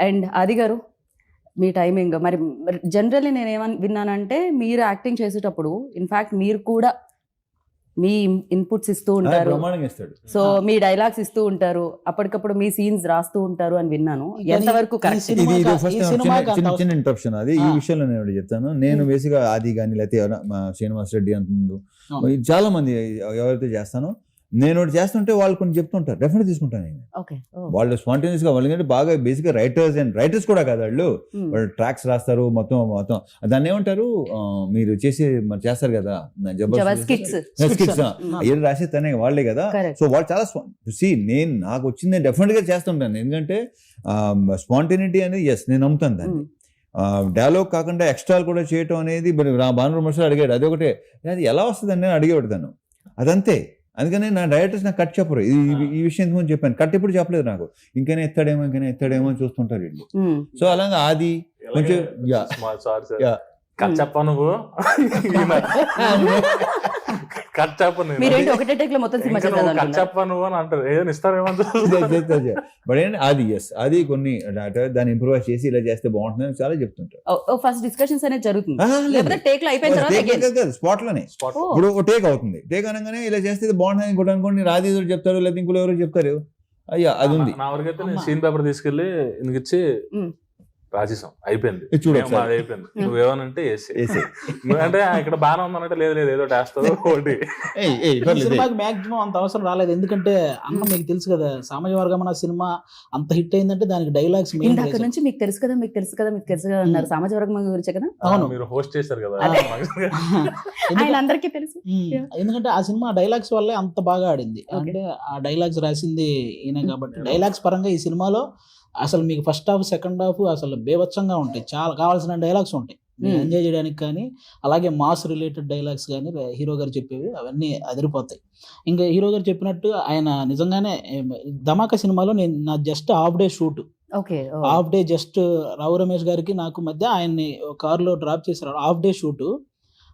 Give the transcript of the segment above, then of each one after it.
And ఆది గారు మీ timing. మరి జనరల్లీ నేను ఏమని విన్నానంటే మీరు యాక్టింగ్ చేసేటప్పుడు ఇన్ఫాక్ట్ మీరు కూడా మీ ఇన్పుట్స్ ఇస్తూ ఆ, ఉంటారు. సో మీ డైలాగ్స్ ఇస్తూ ఉంటారు. అప్పటికప్పుడు మీ సీన్స్ రాస్తూ ఉంటారు అని విన్నాను. ఎంతవరకు చిన్న అవసరం- చిన్న ఇంటరప్షన్ అది ఈ. విషయంలో నేను చెప్తాను. నేను. బేసిక్గా ఆది కానీ లేకపోతే శ్రీనివాస్ రెడ్డి అంత ముందు. చాలా మంది ఎవరైతే చేస్తానో నేను ఒకటి చేస్తుంటే వాళ్ళు కొన్ని చెప్తుంటారు. డెఫినెట్ తీసుకుంటాను నేను. వాళ్ళు స్పాంటేనియస్గా వాళ్ళకంటే బాగా బేసిక్గా రైటర్స్ అండ్ రైటర్స్ కూడా కాదు వాళ్ళు. వాళ్ళు ట్రాక్స్ రాస్తారు మొత్తం మొత్తం. దాన్ని ఏమంటారు? మీరు చేసి మరి చేస్తారు కదా? స్కిట్స్. ఏది రాసే తనే వాళ్ళే కదా? సో వాళ్ళు చాలా సి నేను నాకు వచ్చింది డెఫినెట్గా చేస్తుంటాను. ఎందుకంటే స్పాంటేనిటీ అనేది ఎస్ నేను నమ్ముతాను దాన్ని. డైలాగ్ కాకుండా ఎక్స్ట్రా కూడా చేయటం అనేది మరి నా భాను మనుషులు అడిగాడు. అది ఒకటే అది ఎలా వస్తుంది అని నేను అడిగేవాడు తను. అదంతే. అందుకని నా డైరెక్టర్స్ నాకు కట్ చెప్పరు. ఈ విషయం ఇంతకుముందు చెప్పాను. కట్ ఎప్పుడు చెప్పలేదు నాకు. ఇంకనే ఎత్తాడేమో ఇంకనే ఎత్తాడేమో అని చూస్తుంటారు వీళ్ళు. సో అలాగా ఆది కొంచెం yeah. Sorry sir. Yeah. Cut చెప్ప నువ్వు? కట్ చెప్ప నేను. మీరేంటి ఒకటే టేక్లో మొత్తం సినిమా ఇంకా కట్ అని అంటారు ఇస్తారేమో. బట్ ఏంటి అది ఎస్ అది కొన్ని దాన్ని ఇంప్రూవైజ్ చేసి ఇలా చేస్తే బాగుంటుంది అని చాలా చెప్తుంటారు ఫస్ట్ డిస్కషన్స్ అనేది జరుగుతుంది లేకపోతే టేక్లో అయిపోయిన తర్వాత again. స్పాట్లోనే. ఇప్పుడు టేక్ అవుతుంది టేక్ అనగానే ఇలా చేస్తే ఇది బాగుంటుంది ఇంకోటి అనుకోండి రాజీ చెప్తారు లేదా ఇంకోటి ఎవరు చెప్తారు అయ్యా అది ఉంది నా వరకైతే నేను. సీన్ పేపర్ తీసుకెళ్ళి ఇచ్చి ఉమ్. రాసేసాం. అయిపోయింది. మాది అయిపోయింది. నువ్వేమనంటే వేసి. నువ్వంటే ఇక్కడ బాగానే ఉందనంటే లేదు లేదు ఏదో వేస్తావు ఒకటి. సినిమాకి మాక్సిమం అంత అవసరం రాలేదు. ఎందుకంటే అన్న మీకు తెలుసు కదా సామాజిక వర్గం అన్న సినిమా అంత హిట్ అయిందంటే దానికి డైలాగ్స్ మెయిన్ ఇందాక నుంచి మీకు తెలుసు కదా మీకు తెలుసు కదా మీకు తెలుసు కదా అన్నారు. సామాజిక వర్గం గురించే కదా? అవును. మీరు హోస్ట్ చేశారు కదా. ఆయన అందరికీ తెలుసు. ఎందుకంటే ఆ సినిమా డైలాగ్స్ వల్లే అంత బాగా ఆడింది. అంటే ఆ డైలాగ్స్ రాసింది ఈయన కాబట్టి డైలాగ్స్ పరంగా ఈ సినిమాలో అసలు మీకు ఫస్ట్ హాఫ్ సెకండ్ హాఫ్ అసలు బేవచ్చంగా ఉంటాయి. చాలా కావాల్సిన డైలాగ్స్ ఉంటాయి. Hmm. ఎంజాయ్ చేయడానికి కానీ అలాగే మాస్ రిలేటెడ్ డైలాగ్స్ కానీ హీరో గారు చెప్పేవి అవన్నీ అదిరిపోతాయి. ఇంకా హీరో గారు చెప్పినట్టు ఆయన నిజంగానే ధమాకా సినిమాలో నేను నా just half day shoot okay half day just Rao Ramesh గారికి నాకు మధ్య ఆయన్ని కారులో డ్రాప్ చేశారు. హాఫ్ డే షూట్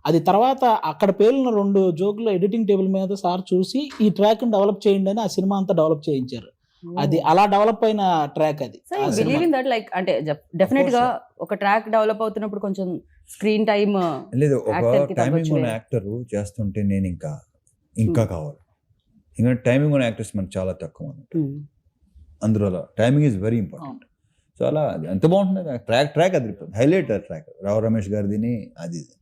అది తర్వాత అక్కడ పేలిన రెండు జోకులు ఎడిటింగ్ టేబుల్ మీద సార్ చూసి ఈ ట్రాక్ డెవలప్ చేయండి అని ఆ సినిమా అంతా డెవలప్ చేయించారు. అది అలా డెవలప్ అయిన ట్రాక్ అది దట్ లైక్ అంటే డెఫినెట్గా ఒక ట్రాక్ డెవలప్ అవుతున్నప్పుడు కొంచెం స్క్రీన్ టైమ్ లేదు ఒక టైమింగ్ ఉన్న. యాక్టర్ చేస్తుంటే నేను ఇంకా ఇంకా కావాలి. ఇంకా టైమింగ్ ఉన్న యాక్టర్స్ మనకు చాలా తక్కువ అన్నట్టు అందులో timing is very important so అలా అది ఎంత బాగుంటుంది ట్రాక్ ట్రాక్ అది హైలైట్ ట్రాక్ రావు రమేష్ గారిదిని అది ఇది.